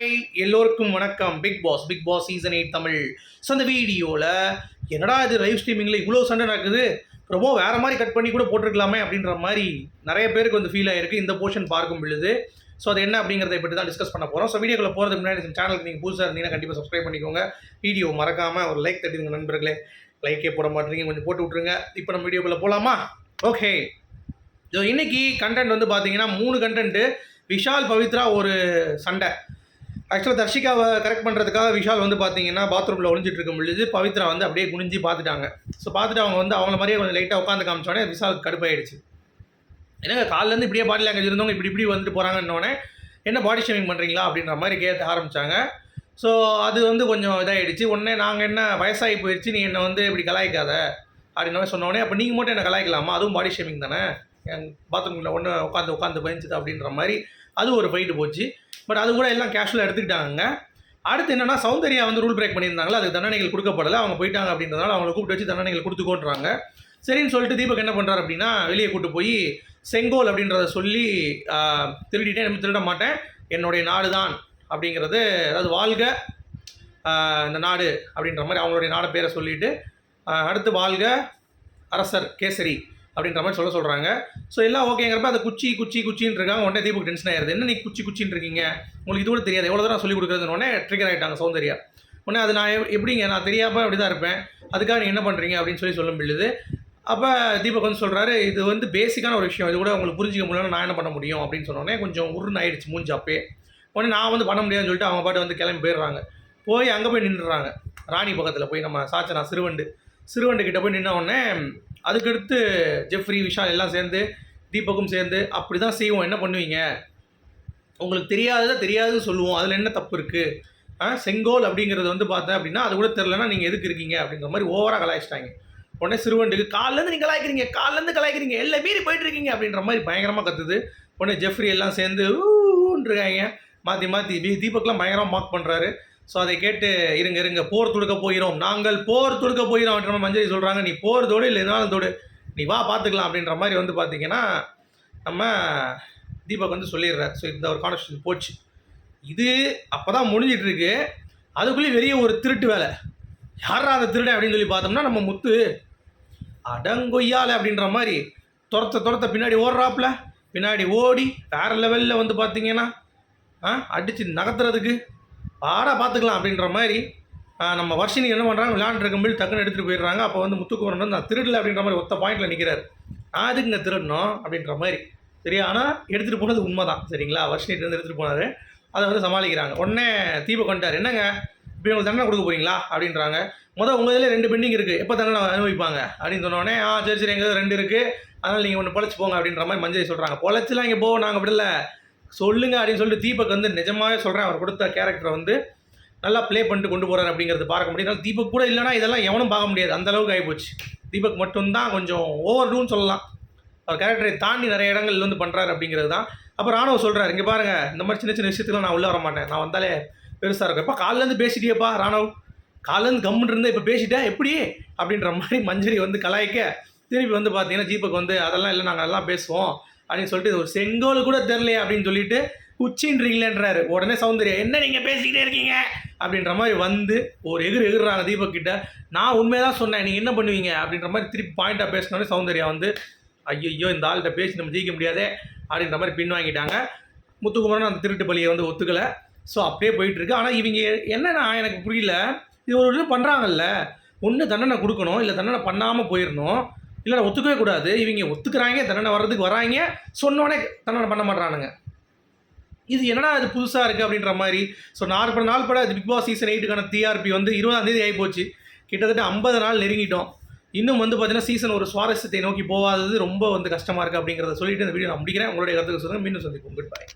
எல்லோருக்கும் வணக்கம். Bigg Boss Bigg Boss season eight Tamil. So அந்த வீடியோவில் என்னடா இது லைவ் ஸ்ட்ரீமிங்கில் இவ்வளோ சண்டை நடக்குது? ரொம்ப வேறு மாதிரி கட் பண்ணி கூட போட்டிருக்கலாமே அப்படின்ற மாதிரி நிறைய பேருக்கு வந்து ஃபீல் ஆயிருக்கு. இந்த போர்ஷன் பார்க்கும் பொழுது. ஸோ அது என்ன அப்படிங்கிறத பற்றி தான் டிஸ்கஸ் பண்ண போகிறோம் ஸோ வீடியோக்குள்ள போகிறதுக்கு முன்னாடி சேனலுக்கு நீங்கள் புதுசாக இருந்தீங்கன்னா கண்டிப்பாக சப்ஸ்கிரைப் பண்ணிக்கோங்க. வீடியோ மறக்காமல் ஒரு லைக் தட்டிடுங்க நண்பர்களே. லைக்கே போட மாட்டேங்க கொஞ்சம் போட்டு விட்ருங்க இப்போ நம்ம வீடியோக்குள்ளே போகலாமா ஓகே ஸோ இன்னைக்கு கண்டென்ட் வந்து பார்த்தீங்கன்னா மூணு கண்டென்ட்டு விஷால் பவித்ரா ஒரு சண்டை. ஆக்சுவலாக தர்ஷிகாவை கரெக்ட் பண்ணுறதுக்காக விஷால் வந்து பார்த்தீங்கன்னா பாத்ரூமில் ஒழிஞ்சிட்டு இருக்கும் பொழுது பவித்ரா வந்து அப்படியே குனிஞ்சு பார்த்துட்டாங்க ஸோ பார்த்துட்டு அவங்க வந்து அவங்கள மாதிரியே கொஞ்சம் லைட்டாக உட்காந்து காமிச்சோடனே விஷால் கடுப்பாயிடுச்சு. என்னங்க காலிலேருந்து இப்படியே பாடி லாங்குவேஜ் இருந்தவங்க இப்படி இப்படி வந்துட்டு போகிறாங்கன்னொடனே என்ன பாடி ஷேவிங் பண்ணுறீங்களா அப்படின்ற மாதிரி கேட்க ஆரம்பித்தாங்க ஸோ அது வந்து கொஞ்சம் இதாகிடுச்சு உடனே நாங்கள் என்ன வயசாகி போயிடுச்சு நீ என்னை வந்து இப்படி கலாய்க்காத அப்படின்னு சொன்னோடனே அப்போ நீங்கள் மட்டும் என்ன கலாய்க்கலாமா? அதுவும் பாடி ஷேமிங் தானே? என் பாத்ரூமில் ஒன்று உட்காந்து உட்காந்து பயந்துது அப்படின்ற மாதிரி அது ஒரு ஃபைட்டு போச்சு. பட் அது கூட எல்லாம் கேஷுவலாக எடுத்துக்கிட்டாங்க அடுத்து என்னென்னா சௌந்தர்யா வந்து ரூல் பிரேக் பண்ணியிருந்தாங்களா? அதுக்கு தண்டனைகள் கொடுக்கப்படலை. அவங்க போயிட்டாங்க அப்படின்றதால அவங்கள கூப்பிட்டு வச்சு தண்டனைகள் கொடுத்துக்கோன்றாங்க. சரின்னு சொல்லிட்டு தீபக் என்ன பண்ணுறாரு அப்படின்னா வெளியே கூட்டு போய் செங்கோல் அப்படின்றத சொல்லி திருடிட்டேன் நம்ம திருட மாட்டேன். என்னுடைய நாடு தான் அப்படிங்கிறது அதாவது வாழ்க இந்த நாடு அப்படின்ற மாதிரி அவங்களுடைய நாடு பேரை சொல்லிட்டு அடுத்து வாழ்க அரசர் கேசரி. அப்படின்ற மாதிரி சொல்ல சொல்கிறாங்க ஸோ எல்லாம் ஓகேங்கிறப்ப அந்த குச்சி குச்சி குச்சின்னு இருக்காங்க. உடனே தீபக் டென்ஷன் ஆயிருது. என்ன நீ குச்சி குச்சின்னு இருக்கீங்க? உங்களுக்கு இது கூட தெரியாது. எவ்வளோ தூரம் சொல்லி கொடுக்குறதுன்னு உடனே ட்ரிகர் ஆகிட்டாங்க சௌந்தர்யா. உடனே அது நான் எப்படிங்க? நான் தெரியாமல் அப்படி தான் இருப்பேன். அதுக்காக நீ என்ன பண்ணுறீங்க அப்படின்னு சொல்லி சொல்ல முடியுது. அப்போ தீபக் வந்து சொல்கிறாரு இது வந்து பேசிக்கான ஒரு விஷயம். இது கூட உங்களுக்கு புரிஞ்சிக்க முடியலன்னா நான் என்ன பண்ண முடியும்? அப்படின்னு சொன்னோடனே கொஞ்சம் உருன்னு ஆயிடுச்சு மூஞ்சி அப்பே உடனே நான் வந்து பண்ண முடியாதுன்னு சொல்லிட்டு அவங்க பாட்டு வந்து கிளம்பி போயிடுறாங்க. போய் அங்கே போய் நின்றுறாங்க ராணி பக்கத்தில் போய் நம்ம சாச்சனா சிறுவண்டு. சிறுவண்டு கிட்ட போய் நின்ன உடனே அதுக்கடுத்து ஜெஃப்ரி விஷால் எல்லாம் சேர்ந்து தீபக்கும் சேர்ந்து அப்படி தான் செய்வோம். என்ன பண்ணுவீங்க? உங்களுக்கு தெரியாததை தெரியாதுன்னு சொல்லுவோம். அதில் என்ன தப்பு இருக்குது ஆ செங்கோல் அப்படிங்கிறது வந்து பார்த்தேன் அப்படின்னா அது கூட தெரிலனா நீங்கள் எதுக்கு இருக்கீங்க? அப்படிங்கிற மாதிரி ஓவராக கலாய்ச்சிட்டாங்க. உடனே சிறுவண்டுக்கு காலிலேருந்து நீங்கள் கலாய்க்கிறீங்க காலிலேருந்து கலாய்க்கிறீங்க. எல்லாம் மீறி போயிட்டு இருக்கீங்க அப்படின்ற மாதிரி பயங்கரமாக கத்துது. உடனே ஜெஃப்ரி எல்லாம் சேர்ந்து ஊன்றிருக்காங்க மாற்றி மாற்றி தீபக்லாம் பயங்கரமாக மார்க் பண்ணுறாரு ஸோ அதை கேட்டு இருங்க இருங்க போர் தொடுக்க போகிறோம். நாங்கள் போர் தொடுக்க போகிறோம் அப்படின்ற மாதிரி மஞ்சரி சொல்கிறாங்க நீ போர் தோடு இல்லை எதுனாலும் தோடு. நீ வா பார்த்துக்கலாம் அப்படின்ற மாதிரி வந்து பார்த்தீங்கன்னா நம்ம தீபக் வந்து சொல்லிடுறார். ஸோ இந்த ஒரு கான்வர்சேஷன் போச்சு. இது அப்போ தான் முடிஞ்சிட்ருக்கு. அதுக்குள்ளேயும் வெளியே ஒரு திருட்டு வேலை. யாரா அந்த திருடன் அப்படின்னு சொல்லி பார்த்தோம்னா நம்ம முத்து. அடங்கொய்யால அப்படின்ற மாதிரி துரத்த துரத்த பின்னாடி ஓடுறாப்புல. பின்னாடி ஓடி வேறு லெவலில் வந்து பார்த்தீங்கன்னா ஆ அடித்து நகர்த்துறதுக்கு பாடா பார்த்துக்கலாம் அப்படின்ற மாதிரி நம்ம வர்ஷினி என்ன பண்ணுறாங்க விளையாண்டுருக்கும்போது டக்குன்னு எடுத்துகிட்டு போயிடுறாங்க. அப்போ வந்து முத்துக்குமரன் வந்து நான் திருடல அப்படின்ற மாதிரி ஒத்த பாயிண்டில் நிற்கிறார் நான் எதுக்குங்க திருடணும்? அப்படின்ற மாதிரி. சரியா? ஆனால் எடுத்துகிட்டு போனது உண்மை தான் சரிங்களா? வர்ஷினிட்டு வந்து எடுத்துகிட்டு போனார். அதை வந்து சமாளிக்கிறாங்க. உடனே தீப கொண்டார். என்னங்க? இப்போ உங்களுக்கு தண்டனை கொடுக்க போறீங்களா? அப்படின்றாங்க. மொதல் உங்கள் இதில் ரெண்டு பெண்டிங் இருக்குது எப்போ தண்டனை அனுபவிப்பாங்க? அப்படின்னு சொன்னோடனே ஆ சரி சரி. எங்கள் ரெண்டு இருக்குது அதனால் நீங்கள் ஒன்று பொழைச்சி போங்க. அப்படின்ற மாதிரி மஞ்சள் சொல்கிறாங்க பொழைச்சிலாம் இங்கே போ. நாங்கள் விடல. சொல்லுங்க அப்படின்னு சொல்லிட்டு தீபக் வந்து நிஜமாவே சொல்கிறேன் அவர் கொடுத்த கேரக்டரை வந்து நல்லா ப்ளே பண்ணிட்டு கொண்டு போகிறார் அப்படிங்கிறது பார்க்க முடியும். தீபக் கூட இல்லைனா இதெல்லாம் எவனும் பார்க்க முடியாது. அந்த அளவுக்கு ஆகிப்போச்சு தீபக் மட்டும்தான் கொஞ்சம் ஓவர் டூன்னு சொல்லலாம். அவர் கேரக்டரை தாண்டி நிறைய இடங்கள் வந்து பண்ணுறாரு அப்படிங்கிறது தான். அப்புறம் ராணுவ சொல்கிறார் இங்கே பாருங்க இந்த மாதிரி சின்ன சின்ன விஷயத்துக்குலாம் நான் உள்ளே வர மாட்டேன் நான் வந்தாலே பெருசாக இருக்கும். எப்போ காலிலேருந்து பேசிட்டியப்பா ராணவ் காலேருந்து கம்முன்னு இருந்தால் இப்போ பேசிட்டேன். எப்படி? அப்படின்ற மாதிரி மஞ்சரி வந்து கலாய்க்க திருப்பி வந்து பார்த்தீங்கன்னா தீபக் வந்து அதெல்லாம் இல்லை நாங்கள் எல்லாம் பேசுவோம். அப்படின்னு சொல்லிட்டு இது ஒரு செங்கோல் கூட தெரிலையே அப்படின்னு சொல்லிட்டு உச்சின்றீங்களேன்றாரு உடனே சௌந்தர்யா என்ன நீங்கள் பேசிக்கிட்டே இருக்கீங்க? அப்படின்ற மாதிரி வந்து ஒரு எகிர் எகிறாங்க தீபக் கிட்ட. நான் உண்மையாக சொன்னேன் நீங்கள் என்ன பண்ணுவீங்க? அப்படின்ற மாதிரி திருப்பி பாயிண்டாக பேசினோடனே சௌந்தர்யா வந்து ஐயோ இந்த ஆள்கிட்ட பேசி நம்ம ஜெயிக்க முடியாதே அப்படின்ற மாதிரி பின் வாங்கிட்டாங்க முத்துக்குமரன் அந்த திருட்டு பலியை வந்து ஒத்துக்கலை. ஸோ அப்படியே போயிட்டுருக்கு. ஆனால் இவங்க என்னென்னா எனக்கு புரியல. இது ஒரு இது பண்ணுறாங்கல்ல ஒன்று தண்டனை கொடுக்கணும் இல்லை தண்டனை பண்ணாமல் போயிடணும். இல்லை ஒத்துக்கவே கூடாது. இவங்க ஒத்துக்கிறாங்க தண்டனை வர்றதுக்கு வராங்க. சொன்னோடனே தண்டனை பண்ண மாட்றானுங்க. இது என்னடா இது புதுசாக இருக்குது அப்படின்ற மாதிரி. ஸோ நாற்பது நாள் பட பிக் பாஸ் சீசன் எயிட்டுக்கான டிஆர்பி வந்து இருபதாம் தேதி ஆகி போச்சு கிட்டத்தட்ட ஐம்பது நாள் நெருங்கிட்டோம். இன்னும் வந்து பார்த்தீங்கன்னா சீசன் ஒரு சுவாரஸ்யத்தை நோக்கி போகாதது ரொம்ப வந்து கஷ்டமாக இருக்குது அப்படிங்கிறத சொல்லிட்டு இந்த வீடியோ நான் முடிக்கிறேன். உங்களுடைய கருத்துக்கு சொல்லுங்கள் மீண்டும் சந்திப்போம். Good bye